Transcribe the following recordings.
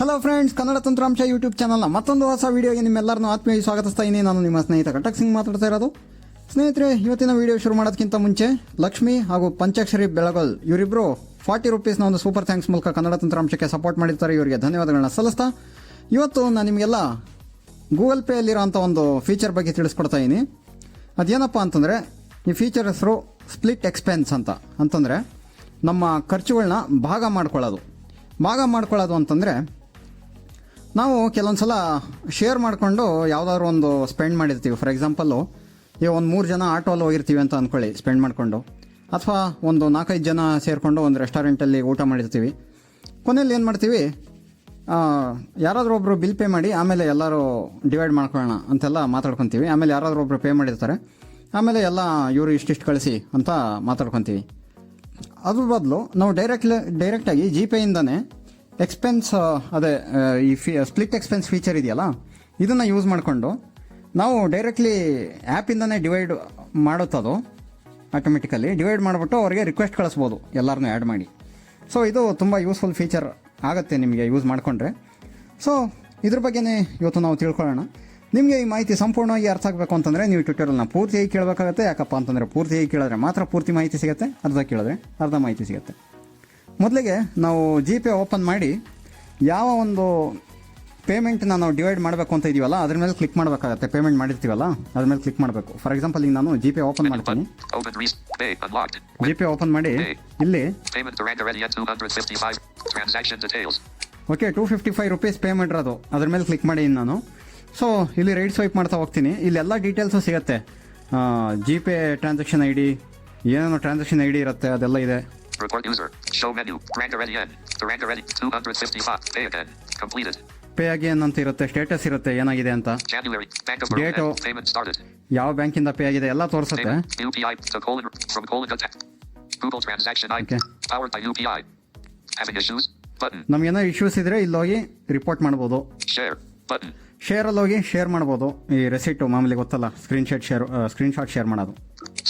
Hello friends Kannada ತಂತ್ರಾಂಶ YouTube ಚಾನಲ್ನ ಮತ್ತೊಂದು ಹೊಸ ವಿಡಿಯೋಗೆ ನಿಮ್ಮೆಲ್ಲರನ್ನೂ ಆತ್ಮೀಯ ಸ್ವಾಗತಿಸ್ತಾ ಇದ್ದೀನಿ. ನಾನು ನಿಮ್ಮ ಸ್ನೇಹಿತ ಕಟಕ್ ಸಿಂಗ್ ಮಾತಾಡ್ತಾ ಇರೋದು. ಸ್ನೇಹಿತರೆ, ಇವತ್ತಿನ ವಿಡಿಯೋ ಶುರು ಮಾಡೋದಕ್ಕಿಂತ ಮುಂಚೆ ಲಕ್ಷ್ಮಿ ಹಾಗೂ ಪಂಚಾಕ್ಷರಿ ಬೆಳಗಲ್ ಇವರಿಬ್ಬರು ಫಾರ್ಟಿ ರುಪೀಸ್ನ ಒಂದು ಸೂಪರ್ ಥ್ಯಾಂಕ್ಸ್ ಮೂಲಕ ಕನ್ನಡ ತಂತ್ರಾಂಶಕ್ಕೆ ಸಪೋರ್ಟ್ ಮಾಡಿರ್ತಾರೆ. ಇವರಿಗೆ ಧನ್ಯವಾದಗಳನ್ನ ಸಲ್ಲಿಸ್ತಾ ಇವತ್ತು ನಾನು ನಿಮಗೆಲ್ಲ ಗೂಗಲ್ ಪೇಯಲ್ಲಿರೋಂಥ ಒಂದು ಫೀಚರ್ ಬಗ್ಗೆ ತಿಳಿಸ್ಕೊಡ್ತಾ ಇದ್ದೀನಿ. ಅದೇನಪ್ಪ ಅಂತಂದರೆ, ಈ ಫೀಚರ್ ಹೆಸರು ಸ್ಪ್ಲಿಟ್ ಎಕ್ಸ್ಪೆನ್ಸ್ ಅಂತ. ಅಂತಂದರೆ, ನಮ್ಮ ಖರ್ಚುಗಳನ್ನ ಭಾಗ ಮಾಡ್ಕೊಳ್ಳೋದು. ಭಾಗ ಮಾಡ್ಕೊಳ್ಳೋದು ಅಂತಂದರೆ ನಾವು ಕೆಲವೊಂದು ಸಲ ಶೇರ್ ಮಾಡಿಕೊಂಡು ಯಾವುದಾದ್ರು ಒಂದು ಸ್ಪೆಂಡ್ ಮಾಡಿರ್ತೀವಿ. ಫಾರ್ ಎಕ್ಸಾಂಪಲ್ಲು ಈಗ ಒಂದು ಮೂರು ಜನ ಆಟೋಲ್ಲಿ ಹೋಗಿರ್ತೀವಿ ಅಂತ ಅಂದ್ಕೊಳ್ಳಿ ಸ್ಪೆಂಡ್ ಮಾಡಿಕೊಂಡು. ಅಥವಾ ಒಂದು ನಾಲ್ಕೈದು ಜನ ಸೇರಿಕೊಂಡು ಒಂದು ರೆಸ್ಟೋರೆಂಟಲ್ಲಿ ಊಟ ಮಾಡಿರ್ತೀವಿ. ಕೊನೆಯಲ್ಲಿ ಏನು ಮಾಡ್ತೀವಿ? ಯಾರಾದರೂ ಒಬ್ಬರು ಬಿಲ್ ಪೇ ಮಾಡಿ, ಆಮೇಲೆ ಎಲ್ಲರೂ ಡಿವೈಡ್ ಮಾಡ್ಕೊಳ್ಳೋಣ ಅಂತೆಲ್ಲ ಮಾತಾಡ್ಕೊತೀವಿ. ಆಮೇಲೆ ಯಾರಾದರೂ ಒಬ್ಬರು ಪೇ ಮಾಡಿರ್ತಾರೆ. ಆಮೇಲೆ ಎಲ್ಲ ಇವರು ಇಷ್ಟಿಷ್ಟು ಕಳಿಸಿ ಅಂತ ಮಾತಾಡ್ಕೊತೀವಿ. ಅದ್ರ ಬದಲು ನಾವು ಡೈರೆಕ್ಟ್ ಡೈರೆಕ್ಟಾಗಿ ಜಿ ಪೇಯಿಂದನೇ ಎಕ್ಸ್ಪೆನ್ಸ್ ಅದೇ ಈ ಫಿ ಸ್ಪ್ಲಿಟ್ ಎಕ್ಸ್ಪೆನ್ಸ್ ಫೀಚರ್ ಇದೆಯಲ್ಲ, ಇದನ್ನು ಯೂಸ್ ಮಾಡಿಕೊಂಡು ನಾವು ಡೈರೆಕ್ಟ್ಲಿ ಆ್ಯಪಿಂದನೇ ಡಿವೈಡ್ ಮಾಡುತ್ತದು ಆಟೋಮೆಟಿಕಲಿ ಡಿವೈಡ್ ಮಾಡಿಬಿಟ್ಟು ಅವರಿಗೆ ರಿಕ್ವೆಸ್ಟ್ ಕಳಿಸ್ಬೋದು ಎಲ್ಲರನ್ನೂ ಆ್ಯಡ್ ಮಾಡಿ. ಸೊ ಇದು ತುಂಬ ಯೂಸ್ಫುಲ್ ಫೀಚರ್ ಆಗುತ್ತೆ ನಿಮಗೆ ಯೂಸ್ ಮಾಡಿಕೊಂಡ್ರೆ. ಸೊ ಇದ್ರ ಬಗ್ಗೆನೇ ಇವತ್ತು ನಾವು ತಿಳ್ಕೊಳ್ಳೋಣ. ನಿಮಗೆ ಈ ಮಾಹಿತಿ ಸಂಪೂರ್ಣವಾಗಿ ಅರ್ಥ ಆಗಬೇಕು ಅಂತಂದರೆ ನೀವು ಟ್ವಿಟರ್ನ ಪೂರ್ತಿಯಾಗಿ ಕೇಳಬೇಕಾಗತ್ತೆ, ಯಾಕಪ್ಪ ಅಂತಂದರೆ ಪೂರ್ತಿಯಾಗಿ ಕೇಳಿದ್ರೆ ಮಾತ್ರ ಪೂರ್ತಿ ಮಾಹಿತಿ ಸಿಗುತ್ತೆ, ಅರ್ಧ ಕೇಳಿದ್ರೆ ಅರ್ಧ ಮಾಹಿತಿ ಸಿಗುತ್ತೆ. ಮೊದಲಿಗೆ ನಾವು ಜಿ ಪೇ ಓಪನ್ ಮಾಡಿ ಯಾವ ಒಂದು ಪೇಮೆಂಟ್ನ ನಾವು ಡಿವೈಡ್ ಮಾಡಬೇಕು ಅಂತ ಇದೀವಲ್ಲ ಅದ್ರ ಮೇಲೆ ಕ್ಲಿಕ್ ಮಾಡಬೇಕಾಗತ್ತೆ. ಪೇಮೆಂಟ್ ಮಾಡಿರ್ತೀವಲ್ಲ ಅದ್ರ ಮೇಲೆ ಕ್ಲಿಕ್ ಮಾಡಬೇಕು. ಫಾರ್ ಎಕ್ಸಾಂಪಲ್ ಈಗ ನಾನು ಜಿ ಪೇ ಓಪನ್ ಮಾಡ್ತೀನಿ. ಜಿ ಪೇ ಓಪನ್ ಮಾಡಿ ಇಲ್ಲಿ Payment Durand already at 255. Transaction details. Okay two fifty five rupees pay ಮಾಡಿರೋದು ಅದ್ರ ಮೇಲೆ ಕ್ಲಿಕ್ ಮಾಡಿ ನಾನು. ಸೊ ಇಲ್ಲಿ ರೈಟ್ ಸ್ವೈಪ್ ಮಾಡ್ತಾ ಹೋಗ್ತೀನಿ. ಇಲ್ಲೆಲ್ಲ ಡೀಟೇಲ್ಸು ಸಿಗುತ್ತೆ. G Pay transaction I D ಏನೇನೋ ಟ್ರಾನ್ಸಾಕ್ಷನ್ ಐ ಡಿ ಇರುತ್ತೆ ಅದೆಲ್ಲ ಇದೆ. Report user. Show menu. Durand already N. Durand already 255. Pay again. Completed. Pay again ಅಂತ ಇರುತ್ತೆ ಸ್ಟೇಟಸ್ ಇರುತ್ತೆ ಏನಾಗಿದೆ ಅಂತ January. Bank of Date Payment started. ಯಾವ ಬ್ಯಾಂಕಿಂದ ಪೇ ಆಗಿದೆ ಎಲ್ಲ ತೋರಿಸುತ್ತೆ. ನಮ್ಗೇನೋ ಇಶ್ಯೂಸ್ ಇದ್ರೆ ಇಲ್ಲಿ ಹೋಗಿ ರಿಪೋರ್ಟ್ ಮಾಡ್ಬೋದು. ಶೇರಲ್ಲಿ ಹೋಗಿ ಶೇರ್ ಮಾಡ್ಬೋದು ಈ ರೆಸಿಟು ಮಾಮೂಲಿ ಗೊತ್ತಲ್ಲ ಸ್ಕ್ರೀನ್ಶಾಟ್ ಶೇರ್ ಸ್ಕ್ರೀನ್ಶಾಟ್ ಶೇರ್ ಮಾಡೋದು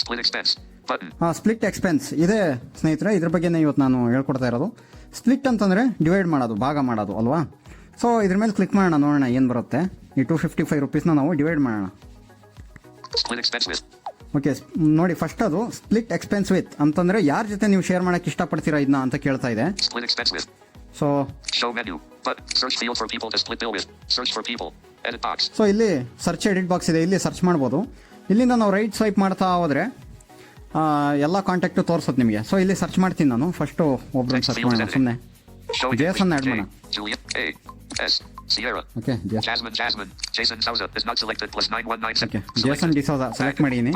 Split expense. Button. ಹಾಂ ಸ್ಪ್ಲಿಟ್ ಎಕ್ಸ್ಪೆನ್ಸ್ ಇದೆ ಸ್ನೇಹಿತರೆ ಇದ್ರ ಬಗ್ಗೆನೇ ಇವತ್ತು ನಾನು ಹೇಳ್ಕೊಡ್ತಾ ಇರೋದು. ಸ್ಪ್ಲಿಟ್ ಅಂತಂದರೆ ಡಿವೈಡ್ ಮಾಡೋದು ಭಾಗ ಮಾಡೋದು ಅಲ್ವಾ? ಸೊ ಇದ್ರ ಮೇಲೆ ಕ್ಲಿಕ್ ಮಾಡೋಣ ನೋಡೋಣ ಏನು ಬರುತ್ತೆ. ಈ ಟೂ ಫಿಫ್ಟಿ ಫೈವ್ ರುಪೀಸ್ನ ನಾವು ಡಿವೈಡ್ ಮಾಡೋಣ. ಓಕೆ ನೋಡಿ ಫಸ್ಟ್ ಅದು ಸ್ಪ್ಲಿಟ್ ಎಕ್ಸ್ಪೆನ್ಸ್ ವಿತ್ ಅಂತಂದರೆ ಯಾರ ಜೊತೆ ನೀವು ಶೇರ್ ಮಾಡೋಕ್ಕೆ ಇಷ್ಟಪಡ್ತೀರಾ ಇದನ್ನ ಅಂತ ಕೇಳ್ತಾ ಇದೆ. ಸೊ. ಸೊ ಇಲ್ಲಿ ಸರ್ಚ್ ಎಡಿಟ್ ಬಾಕ್ಸ್ ಇದೆ ಇಲ್ಲಿ ಸರ್ಚ್ ಮಾಡ್ಬೋದು. ಇಲ್ಲಿಂದ ನಾವು ರೈಟ್ ಸ್ವೈಪ್ ಮಾಡ್ತಾ ಹೋದರೆ ಹಾ ಎಲ್ಲಾ ಕಾಂಟ್ಯಾಕ್ಟು ತೋರ್ಸೋದು ನಿಮಗೆ. ಸೊ ಇಲ್ಲಿ ಸರ್ಚ್ ಮಾಡ್ತೀನಿ ನಾನು. ಫಸ್ಟ್ ಒಬ್ರ ಸರ್ಚ್ ಜೇಫ್ ನೆ ಜೇಸನ್ ಜೇಸ್ ಎನ್ ಆ್ಯಡ್ ಯು ಯಸ್ ಏ ಯೆಸ್ ಹೇಳ್ತೇ ಜಾಸ್ ಮತ್ ಜಾಸ್ ಮತ್ ಜೈಸ್ ಅಂಡ್ ಚಲೋ ಲೈಕ್ ಲಸ್ ನಾನ್ ಸೆಲೆಕ್ಟ್ ಮಾಡಿನಿ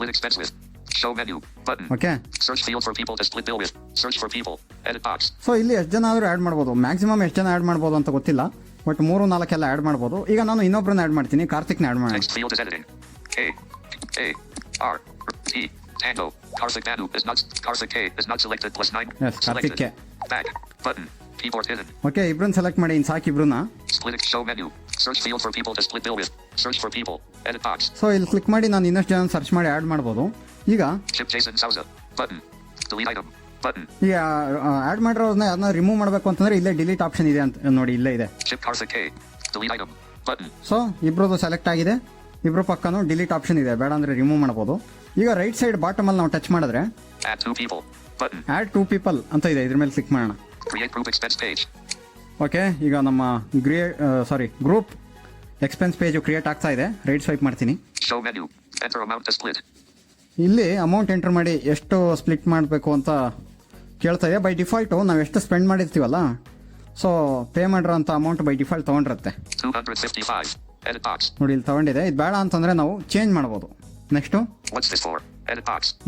ವೀತ್ ಸ್ಪೆಸಿ ವಿತ್ ಶೌ ಗದ್ಯು ಪದ್ okay for you for people ದೆ ವ್ ಯು ಇಲ್ಲಿ ಎಷ್ಟು ಜನ ಆದ್ರೂ ಆ್ಯಡ್ ಮಾಡ್ಬೋದು. ಮ್ಯಾಕ್ಸಿಮಮ್ ಎಷ್ಟು ಜನ ಆ್ಯಡ್ ಮಾಡ್ಬೋದು ಅಂತ ಗೊತ್ತಿಲ್ಲ. ಬಟ್ ಮೂರು ನಾಲ್ಕು ಎಲ್ಲ ಆ್ಯಡ್ ಮಾಡ್ಬೋದು. ಈಗ ನಾನು ಇನ್ನೊಬ್ರನ್ನ ಆ್ಯಡ್ ಮಾಡ್ತೀನಿ. ಕಾರ್ತಿಕ್ನ ಆ್ಯಡ್ ಮಾಡು ಯೂಸ್ ಎಲ್ರಿ ಏ ಏ ಆ Tango. Karthik Manu is not. Karthik K is not selected. Plus nine. Yes, selected. K. Back. Button. Keyboard hidden. Okay ಇಬ್ರನ್ನ select ಮಾಡಿ ಸಾಕು ಇಬ್ರನ್ನ Split ex- show menu. Search field for people to split bill with. Search for people. Edit box. So ಇಲ್ಲಿ click ಮಾಡಿ ನಾನು ಇನ್ನಷ್ಟು ಜನ search ಮಾಡಿ add ಮಾಡ್ಬೋದು ಈಗ Chip Jason Sousa. Button. Delete item. Button. ಈಗ ಆಡ್ ಮಾಡಿರೋದನ್ನ ಅದನ್ನ ರಿಮೂವ್ ಮಾಡಬೇಕು ಅಂತಂದ್ರೆ ಇಲ್ಲೇ ಡಿಲೀಟ್ ಆಪ್ಷನ್ ಇದೆ ಅಂತ ನೋಡಿ ಇಲ್ಲೇ ಇದೆ. Button. ಸೊ ಇಬ್ರದು ಸೆಲೆಕ್ಟ್ ಆಗಿದೆ ಇಬ್ರು ಪಕ್ಕನೂ ಡಿಲೀಟ್ ಆಪ್ಷನ್ ಇದೆ ಬೇಡ ಅಂದ್ರೆ ರಿಮೂವ್ ಮಾಡ್ಬೋದು ಈಗ ರೈಟ್ ಸೈಡ್ ಬಾಟಮ್ ಅಲ್ಲಿ ನಾವು ಟಚ್ ಮಾಡಿದ್ರೆ ಆಡ್ ಟೂ ಪೀಪಲ್ ಅಂತ ಇದೆ ಇದ್ರ ಮೇಲೆ ಕ್ಲಿಕ್ ಮಾಡೋಣ. ಓಕೆ ಈಗ ನಮ್ಮ grocery group expense page create ಆಗ್ತಾ ಇದೆ. ರೈಟ್ ಸ್ವೈಪ್ ಮಾಡ್ತೀನಿ. ಇಲ್ಲಿ ಅಮೌಂಟ್ ಎಂಟರ್ ಮಾಡಿ ಎಷ್ಟು ಸ್ಪ್ಲಿಟ್ ಮಾಡಬೇಕು ಅಂತ ಕೇಳ್ತಾ ಇದೆ. ಬೈ ಡಿಫಾಲ್ಟು ನಾವು ಎಷ್ಟು ಸ್ಪೆಂಡ್ ಮಾಡಿರ್ತೀವಲ್ಲ ಸೊ ಪೇ ಮಾಡಿರೋಂಥ ಅಮೌಂಟ್ ಬೈ ಡಿಫಾಲ್ಟ್ ತೊಗೊಂಡಿರುತ್ತೆ. 255. Edit box. ನೋಡಿ ಇಲ್ಲಿ ತೊಗೊಂಡಿದೆ. ಇದು ಬೇಡ ಅಂತಂದರೆ ನಾವು ಚೇಂಜ್ ಮಾಡ್ಬೋದು. ನೆಕ್ಸ್ಟು?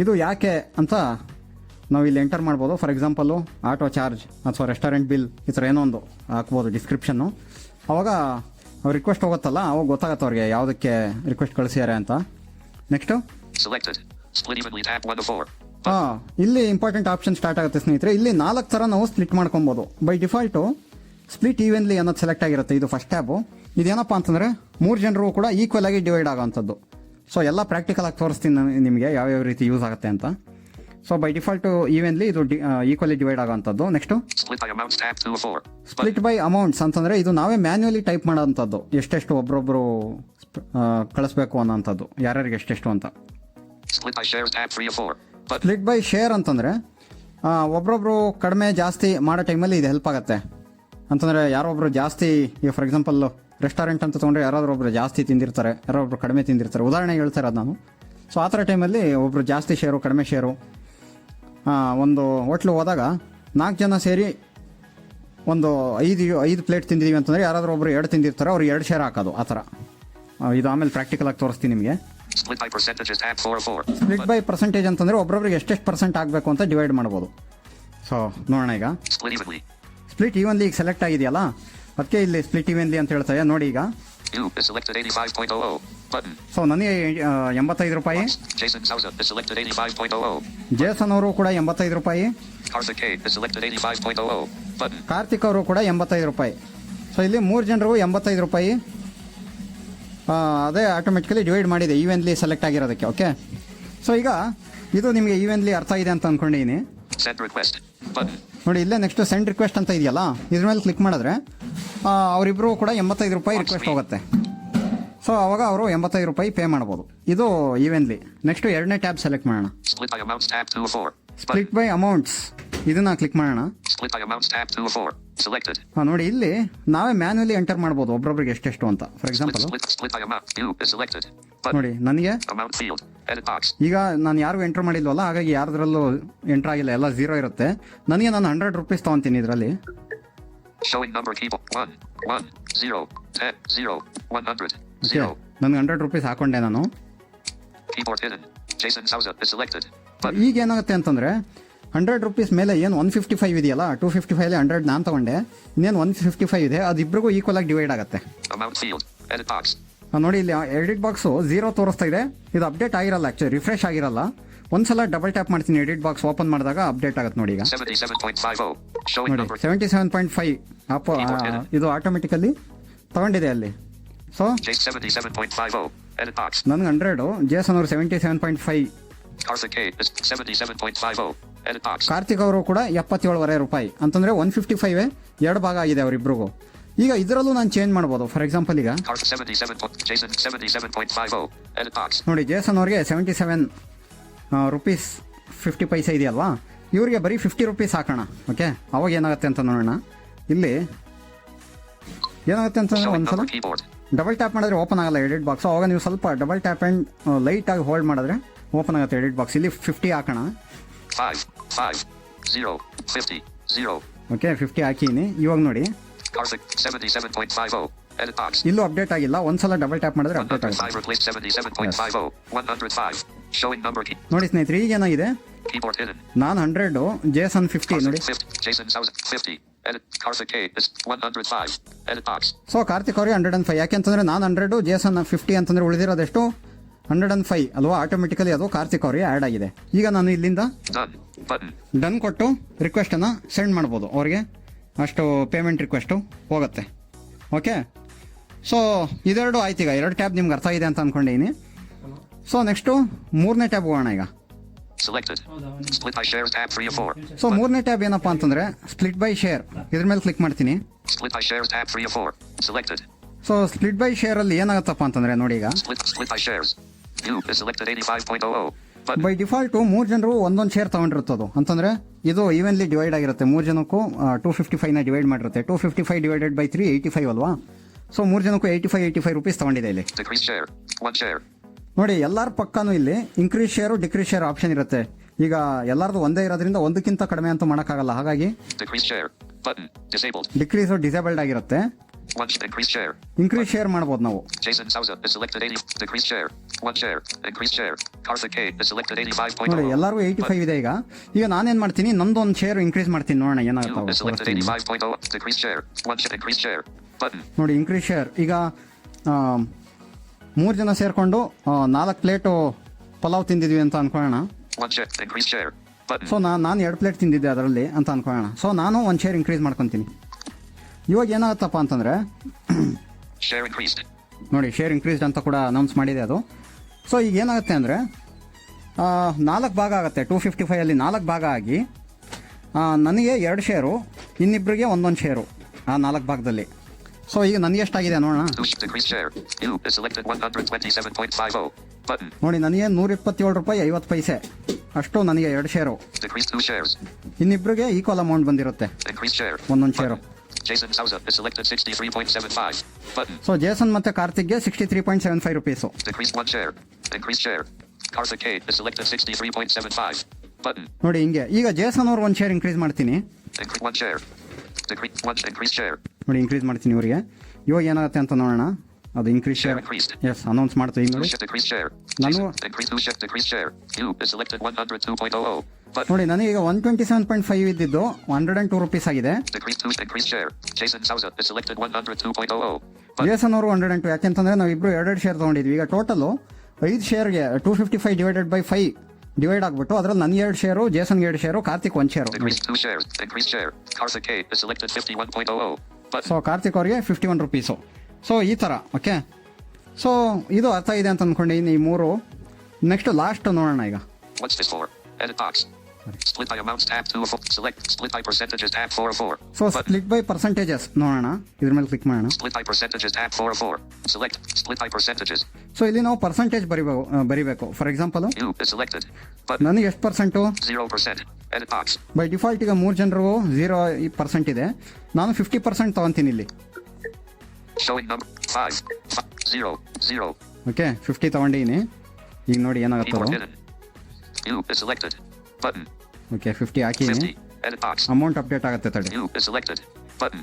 ಇದು ಯಾಕೆ ಅಂತ ನಾವು ಇಲ್ಲಿ ಎಂಟರ್ ಮಾಡ್ಬೋದು. ಫಾರ್ ಎಕ್ಸಾಂಪಲು ಆಟೋ ಚಾರ್ಜ್ ಅಥವಾ ರೆಸ್ಟೋರೆಂಟ್ ಬಿಲ್ ಈ ಥರ ಏನೋ ಒಂದು ಹಾಕ್ಬೋದು ಡಿಸ್ಕ್ರಿಪ್ಷನ್ನು ಅವಾಗ ಅವ್ರು ರಿಕ್ವೆಸ್ಟ್ ಹೋಗುತ್ತಲ್ಲ ಅವಾಗ ಗೊತ್ತಾಗತ್ತೆ ಅವ್ರಿಗೆ ಯಾವುದಕ್ಕೆ ರಿಕ್ವೆಸ್ಟ್ ಕಳಿಸ್ಯಾರೆ ಅಂತ. Next? Selected. Split evenly tab 1 to 4. ಹಾಂ ಇಲ್ಲಿ ಇಂಪಾರ್ಟೆಂಟ್ ಆಪ್ಷನ್ ಸ್ಟಾರ್ಟ್ ಆಗುತ್ತೆ ಸ್ನೇಹಿತರೆ. ಇಲ್ಲಿ ನಾಲ್ಕು ಥರ ನಾವು ಸ್ಪ್ಲಿಟ್ ಮಾಡ್ಕೊಬೋದು. ಬೈ ಡಿಫಾಲ್ಟು ಸ್ಪ್ಲಿಟ್ ಈವೆನ್ಲಿ ಅನ್ನೋದು ಸೆಲೆಕ್ಟ್ ಆಗಿರುತ್ತೆ. ಇದು ಫಸ್ಟ್ ಟ್ಯಾಬು ಇದೇನಪ್ಪ ಅಂತಂದರೆ ಮೂರು ಜನರು ಕೂಡ ಈಕ್ವಲ್ ಆಗಿ ಡಿವೈಡ್ ಆಗೋವಂಥದ್ದು. ಸೊ ಎಲ್ಲ ಪ್ರಾಕ್ಟಿಕಲ್ ಆಗಿ ತೋರಿಸ್ತೀನಿ ನಾನು ನಿಮಗೆ ಯಾವ್ಯಾವ ರೀತಿ ಯೂಸ್ ಆಗುತ್ತೆ ಅಂತ ಸೊ ಬೈ ಡಿಫಾಲ್ಟ್ ಈವೆನ್ಲಿ ಇದು equally divide ಆಗೋವಂಥದ್ದು next Split by amounts tab 2 of 4. Button. Split by amounts ಅಂತಂದ್ರೆ ಇದು ನಾವೇ ಮ್ಯಾನ್ಯಲಿ ಟೈಪ್ ಮಾಡೋಂಥದ್ದು ಎಷ್ಟೆಷ್ಟು ಒಬ್ರೊಬ್ರು ಕಳಿಸ್ಬೇಕು ಅನ್ನೋಂಥದ್ದು ಯಾರ್ಯಾರಿಗೆ ಎಷ್ಟೆಷ್ಟು ಅಂತ Split by shares tab 3 of 4. Button. Split by share ಅಂತಂದ್ರೆ ಒಬ್ರೊಬ್ರು ಕಡಿಮೆ ಜಾಸ್ತಿ ಮಾಡೋ ಟೈಮಲ್ಲಿ ಇದು ಹೆಲ್ಪ್ ಆಗುತ್ತೆ ಅಂತಂದರೆ ಯಾರೊಬ್ರು ಜಾಸ್ತಿ ಈಗ ಫಾರ್ ಎಕ್ಸಾಂಪಲ್ ರೆಸ್ಟೋರೆಂಟ್ ಅಂತ ತೊಗೊಂಡ್ರೆ ಯಾರಾದರೂ ಒಬ್ರು ಜಾಸ್ತಿ ತಿಂದಿರ್ತಾರೆ ಯಾರೋ ಒಬ್ರು ಕಡಿಮೆ ತಿಂದಿರ್ತಾರೆ. ಉದಾಹರಣೆ ಹೇಳ್ತಾರೆ ಇರೋದು ನಾನು. ಸೊ ಆ ಥರ ಟೈಮಲ್ಲಿ ಒಬ್ಬರು ಜಾಸ್ತಿ ಶೇರು ಕಡಿಮೆ ಶೇರು ಒಂದು ಹೋಟ್ಲು ಹೋದಾಗ ನಾಲ್ಕು ಜನ ಸೇರಿ ಒಂದು ಐದು ಐದು ಪ್ಲೇಟ್ ತಿಂದಿದ್ದೀವಿ ಅಂತಂದರೆ ಯಾರಾದರೂ ಒಬ್ರು ಎರಡು ತಿಂದಿರ್ತಾರೆ ಅವ್ರು ಎರಡು ಶೇರ್ ಹಾಕೋದು ಆ ಥರ. ಇದು ಆಮೇಲೆ ಪ್ರಾಕ್ಟಿಕಲ್ ಆಗಿ ತೋರಿಸ್ತೀನಿ ನಿಮಗೆ. Split by percentages tab 4 of 4. Split by percentage ಅಂತಂದರೆ ಒಬ್ಬೊಬ್ರಿಗೆ ಎಷ್ಟೆಷ್ಟು ಪರ್ಸೆಂಟ್ ಆಗಬೇಕು ಅಂತ ಡಿವೈಡ್ ಮಾಡ್ಬೋದು. ಸೊ ನೋಡೋಣ ಈಗ. ಸ್ಪ್ಲಿಟ್ ಈವನ್ಲಿ ಈಗ ಸೆಲೆಕ್ಟ್ ಆಗಿದೆಯಲ್ಲ? ಅದಕ್ಕೆ ಇಲ್ಲಿ ಸ್ಪ್ಲಿಟ್ ಇವೆನ್ಲಿ ಅಂತ ಹೇಳ್ತಾರೆ ನೋಡಿ ಈಗ U is selected 85.00. Button. So ನನಗೆ ಎಂಬತ್ತೈದು ರೂಪಾಯಿ Jason Souza is selected 85.00. Jason ಅವರು ಕೂಡ ಎಂಬತ್ತೈದು ರೂಪಾಯಿ Karthik K is selected 85.00. Button. Karthik ಅವರು ಕೂಡ ಎಂಬತ್ತೈದು ರೂಪಾಯಿ ಸೊ ಇಲ್ಲಿ ಮೂರು ಜನರು ಎಂಬತ್ತೈದು ರೂಪಾಯಿ ಅದೇ ಆಟೋಮೆಟಿಕಲಿ ಡಿವೈಡ್ ಮಾಡಿದೆ ಈವೆನ್ಲಿ ಸೆಲೆಕ್ಟ್ ಆಗಿರೋದಕ್ಕೆ ಓಕೆ ಸೊ ಈಗ ಇದು ನಿಮಗೆ ಈವೆನ್ಲಿ ಅರ್ಥ ಇದೆ ಅಂತ ಅಂದ್ಕೊಂಡಿದ್ದೀನಿ. ನೋಡಿ ಇಲ್ಲೇ ನೆಕ್ಸ್ಟ್ ಸೆಂಡ್ ರಿಕ್ವೆಸ್ಟ್ ಅಂತ ಇದೆಯಲ್ಲ ಇದ್ರ ಮೇಲೆ ಕ್ಲಿಕ್ ಮಾಡಿದ್ರೆ ಅವರಿಬ್ಬರು ಕೂಡ ಎಂಬತ್ತೈದು ರೂಪಾಯಿ ರಿಕ್ವೆಸ್ಟ್ ಹೋಗುತ್ತೆ ಸೊ ಅವಾಗ ಅವರು ಎಂಬತ್ತೈದು ರೂಪಾಯಿ ಪೇ ಮಾಡ್ಬೋದು ಇದು ಈವೆನ್ಲಿ ನೆಕ್ಸ್ಟ್ ಎರಡನೇ ಟ್ಯಾಬ್ ಸೆಲೆಕ್ಟ್ ಮಾಡೋಣ Split by amounts tab 2 of 4. Button. Split by amounts ಇದನ್ನ ಕ್ಲಿಕ್ ಮಾಡೋಣ Split by amounts tab 2 of 4. Selected. ಹಾಂ ನೋಡಿ ಇಲ್ಲಿ ನಾವೇ ಮ್ಯಾನ್ಯಲಿ ಎಂಟರ್ ಮಾಡ್ಬೋದು ಒಬ್ರೊಬ್ರಿಗೆ ಎಷ್ಟೆಷ್ಟು ಅಂತ ಫಾರ್ ಎಕ್ಸಾಂಪಲ್. ನೋಡಿ ನನಗೆ. ಈಗ ನಾನು ಯಾರು ಎಂಟರ್ ಮಾಡಿಲ್ವಲ್ಲ ಹಾಗಾಗಿ ಯಾರದ್ರಲ್ಲೂ ಎಂಟರ್ ಆಗಿಲ್ಲ ಎಲ್ಲ ಝೀರೋ ಇರುತ್ತೆ ನನಗೆ ನಾನು ಹಂಡ್ರೆಡ್ ರುಪೀಸ್ ತಗೊಂತೀನಿ ಇದರಲ್ಲಿ Showing number keyboard. 1, 1, 0, 10, 0, 100, ಓಕೆ 0. ನನಗೆ ಹಂಡ್ರೆಡ್ ರುಪೀಸ್ ಹಾಕೊಂಡೆ ನಾನು Keyboard hidden. Jason Souza is selected. Button. ಈಗ ಏನಾಗುತ್ತೆ ಅಂತಂದರೆ ಹಂಡ್ರೆಡ್ ರುಪೀಸ್ ಮೇಲೆ ಏನು ಒನ್ ಫಿಫ್ಟಿ ಫೈವ್ ಇದೆಯಲ್ಲ ಟೂ ಫಿಫ್ಟಿ ಫೈವ್ ಹಂಡ್ರೆಡ್ ನಾನು ತಗೊಂಡೆ ಇನ್ನೇನು ಒನ್ ಫಿಫ್ಟಿ ಫೈವ್ ಇದೆ ಅದು ಇಬ್ಬರಿಗೂ ಈಕ್ವಲ್ ಆಗಿ ಡಿವೈಡ್ ಆಗುತ್ತೆ Amount field. Edit box. ನೋಡಿ ಇಲ್ಲಿ ಎಡಿಟ್ ಬಾಕ್ಸು ಝೀರೋ ತೋರಿಸ್ತಾ ಇದೆ ಇದು ಅಪ್ಡೇಟ್ ಆಗಿರಲ್ಲ ಆ್ಯಕ್ಚುಲಿ ರಿಫ್ರೆಶ್ ಆಗಿರಲ್ಲ ಒಂದ್ಸಲ ಡಬಲ್ ಟ್ಯಾಪ್ ಮಾಡ್ತೀನಿ ಎಡಿಟ್ ಬಾಕ್ಸ್ ಓಪನ್ ಮಾಡಿದಾಗ ಅಪ್ಡೇಟ್ ಆಗುತ್ತೆ ನೋಡಿ ಈಗ 77.50. ನೋಡಿ. Seventy seven point five up ಇದು ಆಟೋಮೆಟಿಕಲಿ ತಗೊಂಡಿದೆ ಅಲ್ಲಿ ಸೊ J 77.50. Edit box. ನನಗೆ ಹಂಡ್ರೆಡು ಜೇಸನ್ ಅವರು seventy seven point five Karthik K is 77.50. Edit box. Karthik ಅವರು ಕೂಡ ಎಪ್ಪತ್ತೇಳುವರೆ ರೂಪಾಯಿ ಅಂತಂದ್ರೆ ಒನ್ ಫಿಫ್ಟಿ ಫೈವ್ ಎರಡು ಭಾಗ ಆಗಿದೆ ಅವರಿಬ್ರಿಗೂ ಈಗ ಇದರಲ್ಲೂ ನಾನು ಚೇಂಜ್ ಮಾಡ್ಬೋದು ಫಾರ್ ಎಕ್ಸಾಂಪಲ್ ಈಗ Karthik 77. point- Jason 77.50. Edit box. ನೋಡಿ ಜೇಸನ್ ಅವರಿಗೆ ಸೆವೆಂಟಿ ಸೆವೆನ್ ರುಪೀಸ್ ಫಿಫ್ಟಿ ಪೈಸೆ ಇದೆಯಲ್ವಾ ಇವರಿಗೆ ಬರೀ ಫಿಫ್ಟಿ ರುಪೀಸ್ ಹಾಕೋಣ ಓಕೆ ಅವಾಗ ಏನಾಗುತ್ತೆ ಅಂತ ನೋಡೋಣ ಇಲ್ಲಿ ಏನಾಗುತ್ತೆ ಅಂತಂದ್ರೆ ಒಂದು ಸಲ ಡಬಲ್ ಟ್ಯಾಪ್ ಮಾಡಿದ್ರೆ ಓಪನ್ ಆಗಲ್ಲ ಎಡಿಟ್ ಬಾಕ್ಸ್ ಅವಾಗ ನೀವು ಸ್ವಲ್ಪ ಡಬಲ್ ಟ್ಯಾಪ್ ಆ್ಯಂಡ್ ಲೈಟಾಗಿ ಹೋಲ್ಡ್ ಮಾಡಿದ್ರೆ ಓಪನ್ ಆಗುತ್ತೆ ಎಡಿಟ್ ಬಾಕ್ಸ್ ಇಲ್ಲಿ ಫಿಫ್ಟಿ ಹಾಕೋಣ 5, 5, 0, 50, 0. ಓಕೆ ಫಿಫ್ಟಿ ಹಾಕೀನಿ ಇವಾಗ ನೋಡಿ 77.50. Edit box. ಇಲ್ಲೂ ಅಪ್ಡೇಟ್ ಆಗಿಲ್ಲ ಒಂದ್ಸಲ ಡಬಲ್ ಟ್ಯಾಪ್ ಮಾಡಿದ್ರೆ ಅಪ್ಡೇಟ್ ಆಗುತ್ತೆ 77.50. 105. Showing number key. ನೋಡಿ ಸ್ನೇಹಿತರೆ ಈಗ ಏನಾಗಿದೆ. ನಾನು ಹಂಡ್ರೆಡು ಜೇಸನ್ ಫಿಫ್ಟಿ ನೋಡಿ. Karthik 50. Jason Souza 50. Edit. Karthik K. Is 105. Edit box. So Karthik ಅವ್ರಿಗೆ ಹಂಡ್ರೆಡ್ ಅಂಡ್ ಫೈವ್ ಯಾಕೆಂತಂದ್ರೆ ನಾನು ಹಂಡ್ರೆಡು ಜೇಸನ್ ಫಿಫ್ಟಿ ಅಂತಂದ್ರೆ ಉಳಿದಿರೋದೆಷ್ಟು? ಹಂಡ್ರೆಡ್ ಆ್ಯಂಡ್ ಫೈವ್ ಅಲ್ವಾ? ಆಟೋಮೆಟಿಕಲಿ ಅದು ಕಾರ್ತಿಕ್ ಅವ್ರಿಗೆ ಆ್ಯಡ್ ಆಗಿದೆ. ಈಗ ನಾನು ಇಲ್ಲಿಂದ ಡನ್ ಕೊಟ್ಟು ರಿಕ್ವೆಸ್ಟನ್ನು ಸೆಂಡ್ ಮಾಡ್ಬೋದು ಅವ್ರಿಗೆ. ಅಷ್ಟು ಪೇಮೆಂಟ್ ರಿಕ್ವೆಸ್ಟು ಹೋಗುತ್ತೆ. ಓಕೆ ಸೊ ಇದೆರಡು ಆಯ್ತು ಈಗ. ಎರಡು ಟ್ಯಾಬ್ ನಿಮ್ಗೆ ಅರ್ಥ ಇದೆ ಅಂತ ಅಂದ್ಕೊಂಡಿದ್ದೀನಿ ಸೊ ನೆಕ್ಸ್ಟು ಮೂರನೇ ಟ್ಯಾಬ್ ಹೋಗೋಣ ಈಗ. ಸೊ ಮೂರನೇ ಟ್ಯಾಬ್ ಏನಪ್ಪ ಅಂತಂದ್ರೆ ಸ್ಪ್ಲಿಟ್ ಬೈ ಶೇರ್ ಇದ್ರ ಮೇಲೆ ಕ್ಲಿಕ್ ಮಾಡ್ತೀನಿ. Split by shares tab 3 of 4. Selected. So split by share ಅಲ್ಲಿ ಏನಾಗುತ್ತಪ್ಪ ಅಂತಂದ್ರೆ ನೋಡಿ ಈಗ. Split split by shares. View is selected 85.00. Button. By default ಮೂರ್ ಜನರು ಒಂದೊಂದು ಶೇರ್ ತಗೊಂಡಿರುತ್ತದು ಅಂತಂದ್ರೆ ಇದು ಈವೆನ್ಲಿ ಡಿವೈಡ್ ಆಗಿರುತ್ತೆ. ಮೂರ್ ಜನಕ್ಕೂ ಟೂ ಫಿಫ್ಟಿ ಫೈವ್ನ divide ಮಾಡಿರುತ್ತೆ. Two fifty five divided by three eighty five ಅಲ್ವಾ? ಸೊ ಮೂರ್ ಜನಕ್ಕೂ eighty five eighty five rupees ತಗೊಂಡಿದೆ ಇಲ್ಲಿ ನೋಡಿ ಎಲ್ಲರ ಪಕ್ಕನೂ ಇಲ್ಲಿ increase share decrease share option ಇರುತ್ತೆ. ಈಗ ಎಲ್ಲರದು ಒಂದೇ ಇರೋದ್ರಿಂದ ಒಂದಕ್ಕಿಂತ ಕಡಿಮೆ ಅಂತ ಮಾಡೋಕ್ಕಾಗಲ್ಲ. ಹಾಗಾಗಿ ಡಿಕ್ರೀಸ್ ಡಿಸೇಬಲ್ಡ್ ಆಗಿರುತ್ತೆ. ಇನ್ಕ್ರೀಸ್ ಶೇರ್ ಮಾಡಬಹುದು ನಾವು. ನೋಡಿ ಎಲ್ಲರೂ ಏಯ್ಟಿ ಫೈವ್ ಇದೆ ಈಗ. ಈಗ ನಾನೇನ್ ಮಾಡ್ತೀನಿ ನಂದೊಂದು ಶೇರ್ ಇನ್ಕ್ರೀಸ್ ಮಾಡ್ತೀನಿ ನೋಡೋಣ ಏನಾಗುತ್ತೆ ನೋಡಿ ಇನ್ಕ್ರೀಸ್ ಶೇರ್ ಈಗ ಮೂರು ಜನ ಸೇರಿಕೊಂಡು ನಾಲ್ಕು ಪ್ಲೇಟು ಪಲಾವ್ ತಿಂದಿದ್ವಿ ಅಂತ ಅನ್ಕೊಳ್ಳೋಣ. ಸೊ ನಾನು ನಾನು ಎರಡು ಪ್ಲೇಟ್ ತಿಂದಿದ್ದೆ ಅದರಲ್ಲಿ ಅಂತ ಅನ್ಕೊಳ್ಳೋಣ. ಸೊ ನಾನು ಒಂದು ಶೇರ್ ಇನ್ಕ್ರೀಸ್ ಮಾಡ್ಕೊತೀನಿ. ಇವಾಗ ಏನಾಗುತ್ತಪ್ಪ ಅಂತಂದರೆ. ನೋಡಿ ಶೇರ್ ಇನ್ಕ್ರೀಸ್ಡ್ ಅಂತ ಕೂಡ ಅನೌನ್ಸ್ ಮಾಡಿದೆ ಅದು. ಸೊ ಈಗ ಏನಾಗುತ್ತೆ ಅಂದರೆ ನಾಲ್ಕು ಭಾಗ ಆಗುತ್ತೆ. ಟೂ ಫಿಫ್ಟಿ ಫೈವಲ್ಲಿ ನಾಲ್ಕು ಭಾಗ ಆಗಿ ನನಗೆ ಎರಡು ಶೇರು ಇನ್ನಿಬ್ಬರಿಗೆ ಒಂದೊಂದು ಶೇರು ಆ ನಾಲ್ಕು ಭಾಗದಲ್ಲಿ. ಸೊ ಈಗ ನನಗೆ ಎಷ್ಟಾಗಿದೆ ನೋಡೋಣ. ನೋಡಿ ನನಗೆ ನೂರ ಇಪ್ಪತ್ತೇಳು ರೂಪಾಯಿ ಐವತ್ತು ಪೈಸೆ. ಅಷ್ಟು ನನಗೆ ಎರಡು ಶೇರು ಇನ್ನಿಬ್ರಿಗೆ ಈಕ್ವಲ್ ಅಮೌಂಟ್ ಬಂದಿರುತ್ತೆ. ಒಂದೊಂದು ಶೇರು ಸೊ ಜೇಸನ್ ಮತ್ತೆ ಕಾರ್ತಿಕ್ಗೆ sixty three point seven five rupees ನೋಡಿ ಹಿಂಗೆ. ಈಗ ಜೇಸನ್ ಅವ್ರು ಒಂದ್ ಶೇರ್ ಇನ್ಕ್ರೀಸ್ ಮಾಡ್ತೀನಿ. ನೋಡಿ ಇನ್ಕ್ರೀಸ್ ಮಾಡ್ತೀನಿ ಇವರಿಗೆ ಇವಾಗ ಏನಾಗುತ್ತೆ ಅಂತ ನೋಡೋಣ ಅದು ಇನ್ಕ್ರೀಸ್ ಶೇರ್. ಎಸ್ ಅನೌನ್ಸ್ ಮಾಡ್ತೀವಿ ನೋಡಿ is selected 102.00. ನೋಡಿ ನನಗೆ ಈಗ one twenty seven point five ಇದ್ದಿದ್ದು ಹಂಡ್ರೆಡ್ ಅಂಡ್ ಟೂ ರುಪೀಸ್ ಆಗಿದೆ ಎಸ್ two. Increase share. Jason Souza is selected 102.00. Jason ಅವರು ಹಂಡ್ರೆಡ್ ಅಂಡ್ ಟು ಯಾಕೆಂತಂದ್ರೆ ನಾವು ಇಬ್ಬರು ಎರಡೆರಡು ಶೇರ್ ತೊಗೊಂಡಿದ್ವಿ ಈಗ ಟೋಟಲ್ ಐದು ಶೇರ್ಗೆ two fifty five divided by five divide ಆಗ್ಬಿಟ್ಟು ಅದ್ರಲ್ಲಿ ನನಗೆ ಎರಡು ಶೇರು ಜೇಸನ್ ಎರಡು ಶೇರು ಕಾರ್ತಿಕ್ ಒಂದು ಶೇರು ನೋಡಿ Decrease two shares. Increase share. Karthik K is selected 51.00. Button. So Karthik ಅವ್ರಿಗೆ ಫಿಫ್ಟಿ ಒನ್ ರುಪೀಸು ಸೊ ಈ ಥರ ಓಕೆ ಸೊ ಇದು ಅರ್ಥ ಇದೆ ಅಂತ ಅಂದ್ಕೊಂಡಿದ್ದೀನಿ ಈ ಮೂರು ನೆಕ್ಸ್ಟ್ ಲಾಸ್ಟ್ ನೋಡೋಣ ಈಗ What's this for? Edit box. Split by amounts tab 2 of 4. Select split by percentages tab 4 of 4. So. Split by percentages ನೋಡೋಣ ಇದ್ರ ಮೇಲೆ ಕ್ಲಿಕ್ ಮಾಡೋಣ Split by percentages tab 4 of 4. Select split by percentages. So ಇಲ್ಲಿ ನಾವು percentage ಬರಿಬೇಕು ಬರಿಬೇಕು for example. ನನಗೆ ಎಷ್ಟು percent 0%. Edit box. By default ಈಗ ಮೂರು ಜನರಿಗೂ ಝೀರೋ ಪರ್ಸೆಂಟ್ ಇದೆ ನಾನು ಫಿಫ್ಟಿ ಪರ್ಸೆಂಟ್ ತೊಗೊತೀನಿ ಇಲ್ಲಿ Showing number 5. 0. 0. ಓಕೆ ಫಿಫ್ಟಿ ತೊಗೊಂಡಿದ್ದೀನಿ ಈಗ ನೋಡಿ ಏನಾಗುತ್ತೆ Keyboard ಓಕೆ 50 ಹಾಕಿ ನಿನ್ ಎಡಿಟ್ ಅಮೌಂಟ್ ಅಪ್ಡೇಟ್ ಆಗುತ್ತೆ ತಡಿ. New is selected but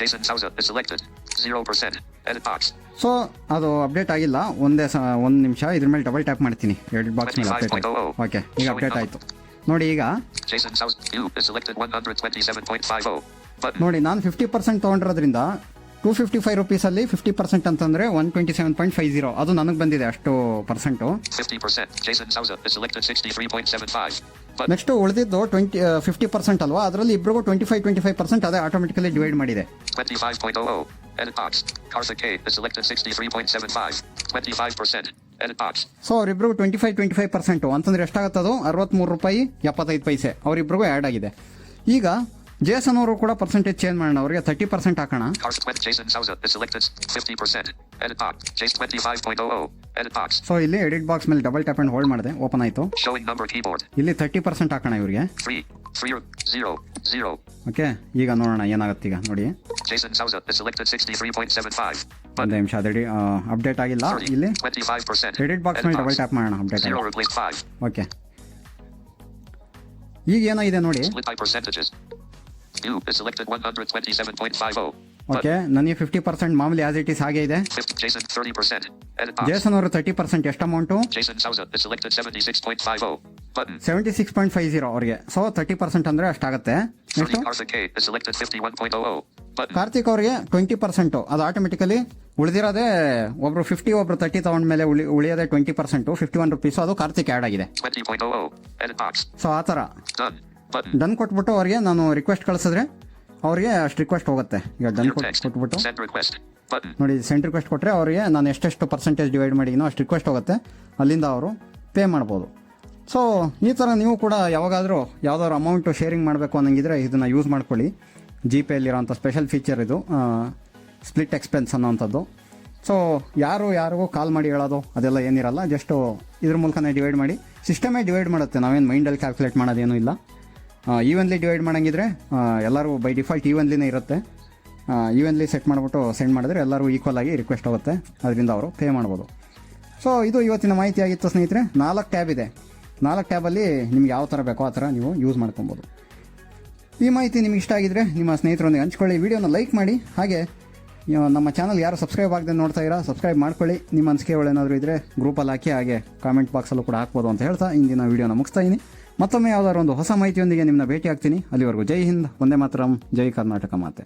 Jason Hauser is selected 0% edit box so ಅದು ಅಪ್ಡೇಟ್ ಆಗಿಲ್ಲ. ಒಂದೇ ಒಂದು ನಿಮಿಷ. ಇದರ ಮೇಲೆ ಡಬಲ್ ಟ್ಯಾಪ್ ಮಾಡ್ತೀನಿ. ಎಡಿಟ್ ಬಾಕ್ಸ್ನಲ್ಲಿ ಅಪ್ಡೇಟ್ ಓಕೆ ಈಗ ಅಪ್ಡೇಟ್ ಆಯ್ತು. ನೋಡಿ ಈಗ. Jason Hauser is selected 127.50 but ನೋಡಿ ನಾನು 50% ತಗೊಂಡಿರೋದ್ರಿಂದ ಟೂ ಫಿಫ್ಟಿ ಫೈವ್ ರುಪೀಸಲ್ಲಿ ಫಿಫ್ಟಿ ಪರ್ಸೆಂಟ್ ಅಂತಂದರೆ one twenty seven point five zero ಅದು ನನಗೆ ಬಂದಿದೆ ಅಷ್ಟು ಪರ್ಸೆಂಟು 50%. Jason Souza is selected 63.75. Button. Next ಉಳಿದಿದ್ದು ಟ್ವೆಂಟಿ ಫಿಫ್ಟಿ ಪರ್ಸೆಂಟ್ ಅಲ್ವಾ ಅದರಲ್ಲಿ ಇಬ್ಬರಿಗೂ twenty five twenty five percent ಅದೇ ಆಟೋಮೆಟಿಕಲಿ ಡಿವೈಡ್ ಮಾಡಿದೆ 25.00. Edit box. Karthik K is selected 63.75. 25%. Edit box. So ಅವರಿಬ್ರಿಗೂ twenty five twenty five percent ಅಂತಂದ್ರೆ ಎಷ್ಟಾಗತ್ತದು ಅರವತ್ತ್ಮೂರು ರೂಪಾಯಿ ಎಪ್ಪತ್ತೈದು ಪೈಸೆ ಅವರಿಬ್ರಿಗೂ ಆ್ಯಡ್ ಆಗಿದೆ ಈಗ ಜೇಸನ್ ಅವರು ಕೂಡ ಪರ್ಸೆಂಟೇಜ್ ಚೇಂಜ್ ಮಾಡೋಣ ಅವರಿಗೆ ತರ್ಟಿ ಪರ್ಸೆಂಟ್ ಹಾಕೋಣ Karthik twen- Jason Souza is selected 50%. Edit box. Jason 25.00. Edit so ಇಲ್ಲಿ ಎಡಿಟ್ ಬಾಕ್ಸ್ ಮೇಲೆ ಡಬಲ್ ಟ್ಯಾಪ್ ಅಂಡ್ ಹೋಲ್ಡ್ ಮಾಡಿದೆ ಓಪನ್ ಆಯಿತು. ಇಲ್ಲಿ ತರ್ಟಿ ಪರ್ಸೆಂಟ್ ಹಾಕೋಣ ಇವರಿಗೆ 3. 3. 0. 0. ಓಕೆ ಈಗ ನೋಡೋಣ ಏನಾಗುತ್ತೆ ಈಗ ನೋಡಿ Jason Souza is selected 63.75. ಒಂದು. ನಿಮಿಷ ಅದಡಿ ಅಪ್ಡೇಟ್ ಆಗಿಲ್ಲ 30. ಇಲ್ಲಿ 25%. ಎಡಿಟ್ ಬಾಕ್ಸ್ ಮೇಲೆ ಡಬಲ್ ಟ್ಯಾಪ್ ಮಾಡೋಣ ಅಪ್ಡೇಟ್ 0 ಆಗಿ replaced 5. ಓಕೆ ಈಗ ಏನಾಗಿದೆ ನೋಡಿ You is selected 127.50. ಓಕೆ ನನಗೆ ಫಿಫ್ಟಿ ಪರ್ಸೆಂಟ್ ಮಾಮೂಲಿ ಆಸ್ ಇಟ್ ಇಸ್ ಹಾಗೆ ಇದೆ Fifth 30%. Edit box. ಜೇಸನ್ ಅವರು ತರ್ಟಿ ಪರ್ಸೆಂಟ್ ಎಷ್ಟು amount Jason Souza selected 76.50. Button. Seventy six point five zero ಅವರಿಗೆ ಸೊ ತರ್ಟಿ ಪರ್ಸೆಂಟ್ ಅಂದ್ರೆ ಅಷ್ಟಾಗುತ್ತೆ 30 next Karthik K is selected 51.00. Button. Karthik ಅವರಿಗೆ twenty percent ಅದು automatically ಉಳಿದಿರೋದೇ ಒಬ್ರು ಫಿಫ್ಟಿ ಒಬ್ರು ತರ್ಟಿ ತಗೊಂಡ್ ಮೇಲೆ ಉಳಿಯೋದೇ twenty percent fifty one rupees ಅದು ಕಾರ್ತಿಕ್ ಆ್ಯಡ್ ಆಗಿದೆ 20.00. Edit box. ಸೊ ಆ ಥರ Done. Button. ಡನ್ ಕೊಟ್ಬಿಟ್ಟು ಅವ್ರಿಗೆ ನಾನು ರಿಕ್ವೆಸ್ಟ್ ಕಳಿಸಿದ್ರೆ ಅವ್ರಿಗೆ ಅಷ್ಟು ರಿಕ್ವೆಸ್ಟ್ ಹೋಗುತ್ತೆ. ಈಗ ಡನ್ ಕೊಟ್ ಕೊಟ್ಬಿಟ್ಟು. ನೋಡಿ ಸೆಂಟ್ ರಿಕ್ವೆಸ್ಟ್ ಕೊಟ್ಟರೆ ಅವರಿಗೆ ನಾನು ಎಷ್ಟೆಷ್ಟು ಪರ್ಸೆಂಟೇಜ್ ಡಿವೈಡ್ ಮಾಡಿದ್ದೀನೋ ಅಷ್ಟು ರಿಕ್ವೆಸ್ಟ್ ಹೋಗುತ್ತೆ. ಅಲ್ಲಿಂದ ಅವರು ಪೇ ಮಾಡ್ಬೋದು. ಸೊ ಈ ಥರ ನೀವು ಕೂಡ ಯಾವಾಗಾದರೂ ಯಾವ್ದಾದ್ರು ಅಮೌಂಟು ಶೇರಿಂಗ್ ಮಾಡಬೇಕು ಅನ್ನಂಗಿದ್ರೆ ಇದನ್ನು ಯೂಸ್ ಮಾಡ್ಕೊಳ್ಳಿ. ಜಿ ಪೇಲಿರೋಂಥ ಸ್ಪೆಷಲ್ ಫೀಚರ್ ಇದು. ಸ್ಪ್ಲಿಟ್ ಎಕ್ಸ್ಪೆನ್ಸ್ ಅನ್ನೋವಂಥದ್ದು ಸೊ ಯಾರು ಯಾರಿಗೂ ಕಾಲ್ ಮಾಡಿ ಹೇಳೋದು ಅದೆಲ್ಲ ಏನಿರಲ್ಲ. ಜಸ್ಟು ಇದ್ರ ಮೂಲಕನೇ ಡಿವೈಡ್ ಮಾಡಿ. ಸಿಸ್ಟಮೇ ಡಿವೈಡ್ ಮಾಡುತ್ತೆ. ನಾವೇನು ಮೈಂಡಲ್ಲಿ ಕ್ಯಾಲ್ಕುಲೇಟ್ ಮಾಡೋದೇನೂ ಇಲ್ಲ. ಈವನ್ಲಿ ಡಿವೈಡ್ ಮಾಡೋಂಗಿದ್ರೆ ಎಲ್ಲರೂ ಬೈ ಡಿಫಾಲ್ಟ್ ಈವನ್ಲಿನೇ ಇರುತ್ತೆ. ಈವನ್ಲಿ ಸೆಟ್ ಮಾಡಿಬಿಟ್ಟು ಸೆಂಡ್ ಮಾಡಿದ್ರೆ ಎಲ್ಲರೂ ಈಕ್ವಲ್ ಆಗಿ ರಿಕ್ವೆಸ್ಟ್ ಆಗುತ್ತೆ ಅದರಿಂದ ಅವರು ಪೇ ಮಾಡ್ಬೋದು. ಸೊ ಇದು ಇವತ್ತಿನ ಮಾಹಿತಿ ಆಗಿತ್ತು ಸ್ನೇಹಿತರೆ. ನಾಲ್ಕು ಟ್ಯಾಬ್ ಇದೆ. ನಾಲ್ಕು ಟ್ಯಾಬಲ್ಲಿ ನಿಮ್ಗೆ ಯಾವ ಥರ ಬೇಕೋ ಆ ಥರ ನೀವು ಯೂಸ್ ಮಾಡ್ಕೊಬೋದು. ಈ ಮಾಹಿತಿ ನಿಮ್ಗೆ ಇಷ್ಟ ಆಗಿದ್ರೆ ನಿಮ್ಮ ಸ್ನೇಹಿತರೊಂದಿಗೆ ಹಂಚ್ಕೊಳ್ಳಿ. ವಿಡಿಯೋನ ಲೈಕ್ ಮಾಡಿ. ಹಾಗೆ ನಮ್ಮ ಚಾನಲ್ ಯಾರು ಸಬ್ಸ್ಕ್ರೈಬ್ ಆಗದೆ ನೋಡ್ತಾ ಇರಾ ಸಬ್ಸ್ಕ್ರೈಬ್ ಮಾಡ್ಕೊಳ್ಳಿ. ನಿಮ್ಮ ಅನಿಸಿಕೆಗಳೇನಾದರೂ ಇದ್ದರೆ ಗ್ರೂಪಲ್ಲಿ ಹಾಕಿ, ಹಾಗೆ ಕಾಮೆಂಟ್ ಬಾಕ್ಸಲ್ಲೂ ಕೂಡ ಹಾಕ್ಬೋದು ಅಂತ ಹೇಳ್ತಾ ಇಂದಿನ ವಿಡಿಯೋನ ಮುಗಿಸ್ತಾ ಮತ್ತೊಮ್ಮೆ ಯಾವ್ದಾದ್ರು ಒಂದು ಹೊಸ ಮಾಹಿತಿಯೊಂದಿಗೆ ನಿಮ್ಮನ್ನ ಭೇಟಿ ಆಗ್ತೀನಿ ಅಲ್ಲಿವರೆಗೂ ಜೈ ಹಿಂದ್ ಒಂದೇ ಮಾತ್ರ, ಜೈ ಕರ್ನಾಟಕ ಮಾತೆ.